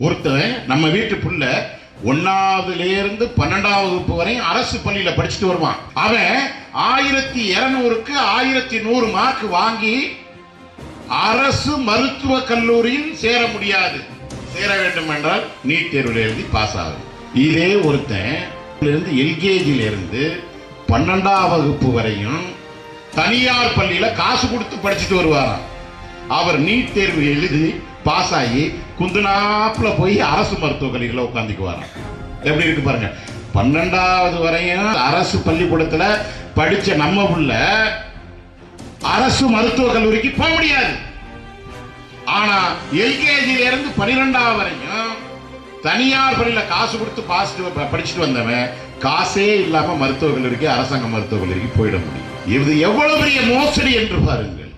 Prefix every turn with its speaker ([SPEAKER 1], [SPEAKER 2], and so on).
[SPEAKER 1] ஒருத்தன் நம்ம வீட்டு புள்ள ஒன்னாவதுல இருந்து பன்னெண்டாவது வகுப்பு வரை அரசு பள்ளியில படிச்சுட்டு வருவான். அவன் ஆயிரத்தி இருநூறுக்கு ஆயிரத்தி நூறு மார்க் வாங்கி அரசு மருத்துவ கல்லூரியில் சேர முடியாது. சேர வேண்டும் என்றால் நீட் தேர்வில் எழுதி பாஸ் ஆகும் இதே ஒருத்தன் இருந்து எல்கேஜில இருந்து பன்னெண்டாம் வகுப்பு வரையும் தனியார் பள்ளியில காசு கொடுத்து படிச்சுட்டு வருவாராம். அவர் நீட் தேர்வு எழுதி பாஸ் ஆகி குந்துனாப்புல போய் அரசு மருத்துவக் கல்லூரியில் உட்காந்துக்குவாராம் எப்படி இருக்கு பாருங்க. பன்னெண்டாவது வரையும் அரசு பள்ளிக்கூடத்துல படிச்ச நம்ம உள்ள அரசு மருத்துவக் கல்லூரிக்கு போக முடியாது. ஆனா எல்கேஜில இருந்து பனிரெண்டாவது வரையும் தனியார் பள்ளியில காசு கொடுத்து பாஸ் படிச்சுட்டு வந்தவன் காசே இல்லாம மருத்துவக் கல்லூரிக்கு அரசாங்க மருத்துவக் கல்லூரிக்கு போயிட முடியும். இது எவ்வளவு பெரிய மோசடி என்று பாருங்கள்.